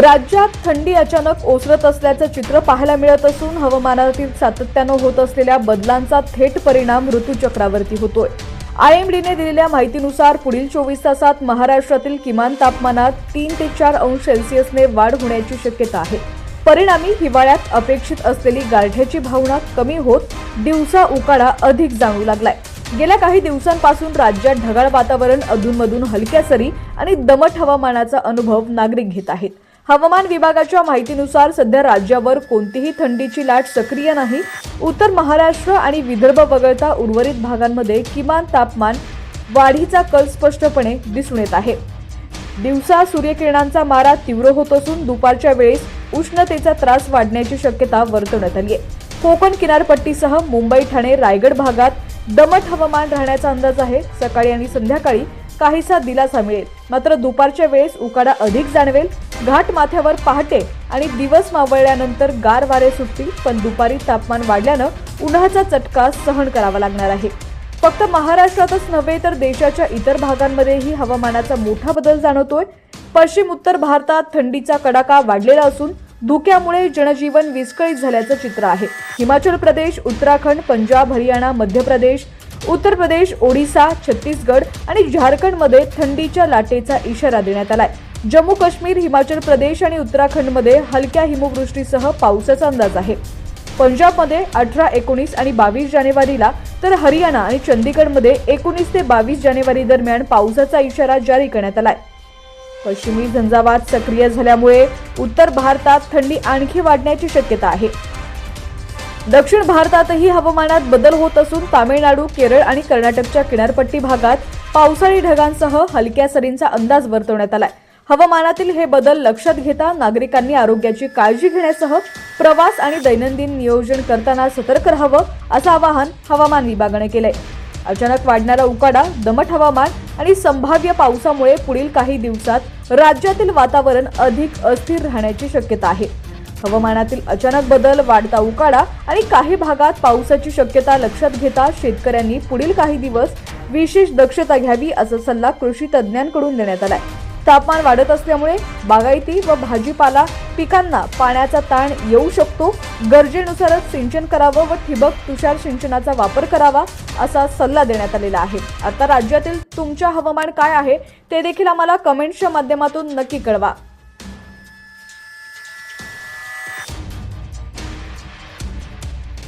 राज्यात थंडी अचानक ओसरत असल्याचं चित्र पाहायला मिळत असून हवामानातील सातत्यानं होत असलेल्या बदलांचा थेट परिणाम ऋतूचक्रावरती होतोय. आय एम डीने दिलेल्या माहितीनुसार पुढील चोवीस तासात महाराष्ट्रातील किमान तापमानात तीन ते चार अंश सेल्सिअसने वाढ होण्याची शक्यता आहे. परिणामी हिवाळ्यात अपेक्षित असलेली गारठ्याची भावना कमी होत दिवसा उकाडा अधिक जाणू लागलाय. गेल्या काही दिवसांपासून राज्यात ढगाळ वातावरण अधूनमधून हलक्या सरी आणि दमट हवामानाचा अनुभव नागरिक घेत आहेत. हवामान विभागाच्या माहितीनुसार सध्या राज्यावर कोणतीही थंडीची लाट सक्रिय नाही. उत्तर महाराष्ट्र आणि विदर्भ वगळता उर्वरित भागांमध्ये किमान तापमान वाढीचा कल स्पष्टपणे दिसून येत आहे. दिवसा सूर्यकिरणांचा मारा तीव्र होत असून दुपारच्या वेळेस उष्णतेचा त्रास वाढण्याची शक्यता वर्तवण्यात आली आहे. कोकण किनारपट्टीसह मुंबई ठाणे रायगड भागात दमट हवामान राहण्याचा अंदाज आहे. सकाळी आणि संध्याकाळी काहीसा दिलासा मिळेल. मात्र दुपारच्या वेळेस उकाडा अधिक जाणवेल. घाट माथ्यावर पहाटे आणि दिवस मावळल्यानंतर गार वारे सुटतील पण दुपारी तापमान वाढल्यानं उन्हाचा चटका सहन करावा लागणार आहे. फक्त महाराष्ट्रातच नव्हे तर देशाच्या इतर भागांमध्येही हवामानाचा मोठा बदल जाणवतोय. पश्चिम उत्तर भारतात थंडीचा कडाका वाढलेला असून धुक्यामुळे जनजीवन विस्कळीत झाल्याचं चित्र आहे. हिमाचल प्रदेश उत्तराखंड पंजाब हरियाणा मध्य प्रदेश उत्तर प्रदेश ओडिसा छत्तीसगड आणि झारखंडमध्ये थंडीच्या लाटेचा इशारा देण्यात आलाय. जम्मू काश्मीर हिमाचल प्रदेश आणि उत्तराखंडमध्ये हलक्या हिमवृष्टीसह पावसाचा अंदाज आहे. पंजाबमध्ये अठरा एकोणीस आणि बावीस जानेवारीला तर हरियाणा आणि चंदीगडमध्ये एकोणीस ते बावीस जानेवारी दरम्यान पावसाचा इशारा जारी करण्यात आलाय. पश्चिमी झंझावात सक्रिय झाल्यामुळे उत्तर भारतात थंडी आणखी वाढण्याची शक्यता आहे. दक्षिण भारतातही हवामानात बदल होत असून तामिळनाडू केरळ आणि कर्नाटकच्या किनारपट्टी भागात पावसाळी ढगांसह हलक्या सरींचा अंदाज वर्तवण्यात आलाय. हवामानातील हे बदल लक्षात घेता नागरिकांनी आरोग्याची काळजी घेण्यासह प्रवास आणि दैनंदिन नियोजन करताना सतर्क राहावं असं आवाहन हवामान विभागाने केलंय. अचानक वाढणारा उकाडा दमट हवामान आणि संभाव्य पावसामुळे पुढील काही दिवसात राज्यातील वातावरण अधिक अस्थिर राहण्याची शक्यता आहे. हवामानातील अचानक बदल वाढता उकाडा आणि काही भागात पावसाची शक्यता लक्षात घेता शेतकऱ्यांनी पुढील काही दिवस विशेष दक्षता घ्यावी असा सल्ला कृषी तज्ज्ञांकडून देण्यात आलाय. तापमान वाढत असल्यामुळे बागायती व भाजीपाला पिकांना पाण्याचा ताण येऊ शकतो. गरजेनुसारच सिंचन करावं व ठिबक तुषार सिंचनाचा वापर करावा असा सल्ला देण्यात आलेला आहे. आता राज्यातील तुमच्या हवामान काय आहे ते देखील आम्हाला कमेंट्सच्या माध्यमातून नक्की कळवा.